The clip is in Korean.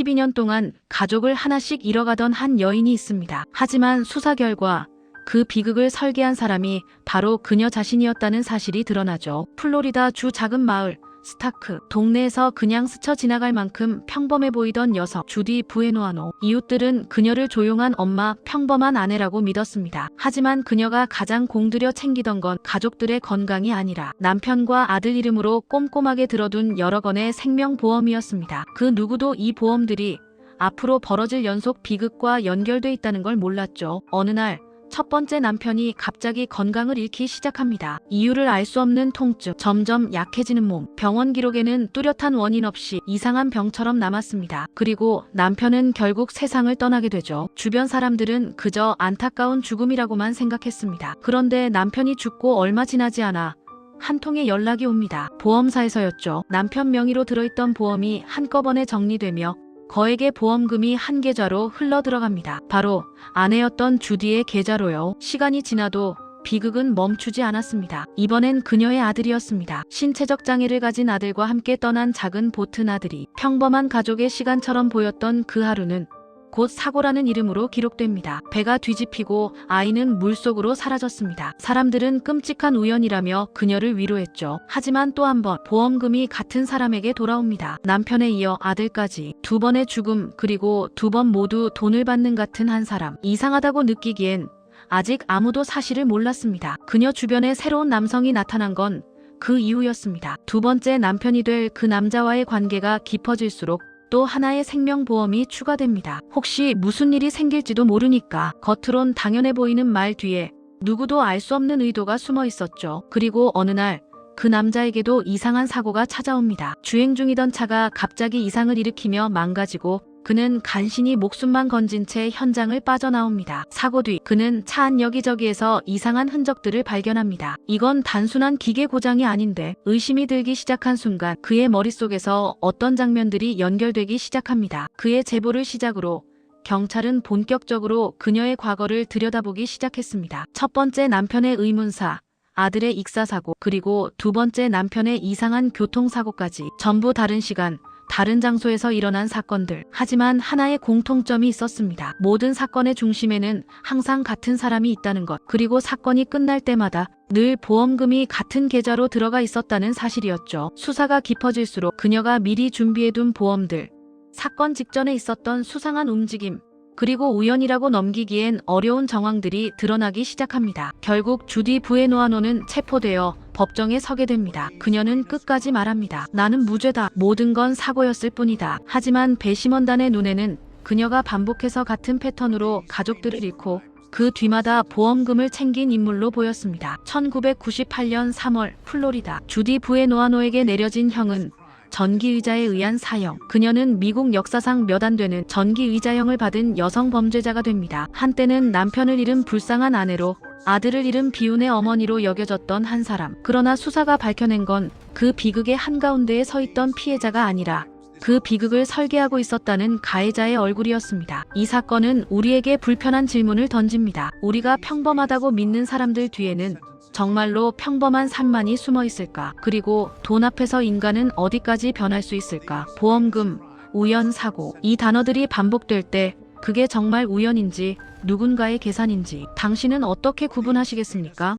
12년 동안 가족을 하나씩 잃어가던 한 여인이 있습니다. 하지만 수사 결과 그 비극을 설계한 사람이 바로 그녀 자신이었다는 사실이 드러나죠. 플로리다 주 작은 마을 스타크 동네에서 그냥 스쳐 지나갈 만큼 평범해 보이던 여성 주디 부에노아노 이웃들은 그녀를 조용한 엄마 평범한 아내라고 믿었습니다. 하지만 그녀가 가장 공들여 챙기던 건 가족들의 건강이 아니라 남편과 아들 이름으로 꼼꼼하게 들어둔 여러 건의 생명보험이었습니다. 그 누구도 이 보험들이 앞으로 벌어질 연속 비극과 연결돼 있다는 걸 몰랐죠. 어느 날 첫 번째 남편이 갑자기 건강을 잃기 시작합니다. 이유를 알 수 없는 통증, 점점 약해지는 몸. 병원 기록에는 뚜렷한 원인 없이 이상한 병처럼 남았습니다. 그리고 남편은 결국 세상을 떠나게 되죠. 주변 사람들은 그저 안타까운 죽음이라고만 생각했습니다. 그런데 남편이 죽고 얼마 지나지 않아 한 통의 연락이 옵니다. 보험사에서였죠. 남편 명의로 들어있던 보험이 한꺼번에 정리되며 거액의 보험금이 한 계좌로 흘러 들어갑니다. 바로 아내였던 주디의 계좌로요. 시간이 지나도 비극은 멈추지 않았습니다. 이번엔 그녀의 아들이었습니다. 신체적 장애를 가진 아들과 함께 떠난 작은 보튼 아들이 평범한 가족의 시간처럼 보였던 그 하루는 곧 사고라는 이름으로 기록됩니다. 배가 뒤집히고 아이는 물속으로 사라졌습니다. 사람들은 끔찍한 우연이라며 그녀를 위로했죠. 하지만 또 한 번 보험금이 같은 사람에게 돌아옵니다. 남편에 이어 아들까지 두 번의 죽음 그리고 두 번 모두 돈을 받는 같은 한 사람. 이상하다고 느끼기엔 아직 아무도 사실을 몰랐습니다. 그녀 주변에 새로운 남성이 나타난 건 그 이후였습니다. 두 번째 남편이 될 그 남자와의 관계가 깊어질수록 또 하나의 생명보험이 추가됩니다. 혹시 무슨 일이 생길지도 모르니까 겉으론 당연해 보이는 말 뒤에 누구도 알 수 없는 의도가 숨어 있었죠. 그리고 어느 날 그 남자에게도 이상한 사고가 찾아옵니다. 주행 중이던 차가 갑자기 이상을 일으키며 망가지고 그는 간신히 목숨만 건진 채 현장을 빠져나옵니다. 사고 뒤 그는 차 안 여기저기에서 이상한 흔적들을 발견합니다. 이건 단순한 기계 고장이 아닌데 의심이 들기 시작한 순간 그의 머릿속에서 어떤 장면들이 연결되기 시작합니다. 그의 제보를 시작으로 경찰은 본격적으로 그녀의 과거를 들여다보기 시작했습니다. 첫 번째 남편의 의문사, 아들의 익사사고, 그리고 두 번째 남편의 이상한 교통사고까지 전부 다른 시간, 다른 장소에서 일어난 사건들. 하지만 하나의 공통점이 있었습니다. 모든 사건의 중심에는 항상 같은 사람이 있다는 것. 그리고 사건이 끝날 때마다 늘 보험금이 같은 계좌로 들어가 있었다는 사실이었죠. 수사가 깊어질수록 그녀가 미리 준비해둔 보험들, 사건 직전에 있었던 수상한 움직임, 그리고 우연이라고 넘기기엔 어려운 정황들이 드러나기 시작합니다. 결국 주디 부에노아노는 체포되어 법정에 서게 됩니다. 그녀는 끝까지 말합니다. 나는 무죄다. 모든 건 사고였을 뿐이다. 하지만 배심원단의 눈에는 그녀가 반복해서 같은 패턴으로 가족들을 잃고 그 뒤마다 보험금을 챙긴 인물로 보였습니다. 1998년 3월 플로리다 주디 부에노아노에게 내려진 형은 전기의자에 의한 사형. 그녀는 미국 역사상 몇 안 되는 전기의자형을 받은 여성 범죄자가 됩니다. 한때는 남편을 잃은 불쌍한 아내로 아들을 잃은 비운의 어머니로 여겨졌던 한 사람. 그러나 수사가 밝혀낸 건 그 비극의 한가운데에 서 있던 피해자가 아니라 그 비극을 설계하고 있었다는 가해자의 얼굴이었습니다. 이 사건은 우리에게 불편한 질문을 던집니다. 우리가 평범하다고 믿는 사람들 뒤에는 정말로 평범한 삶만이 숨어 있을까? 그리고 돈 앞에서 인간은 어디까지 변할 수 있을까? 보험금, 우연, 사고. 이 단어들이 반복될 때 그게 정말 우연인지 누군가의 계산인지 당신은 어떻게 구분하시겠습니까?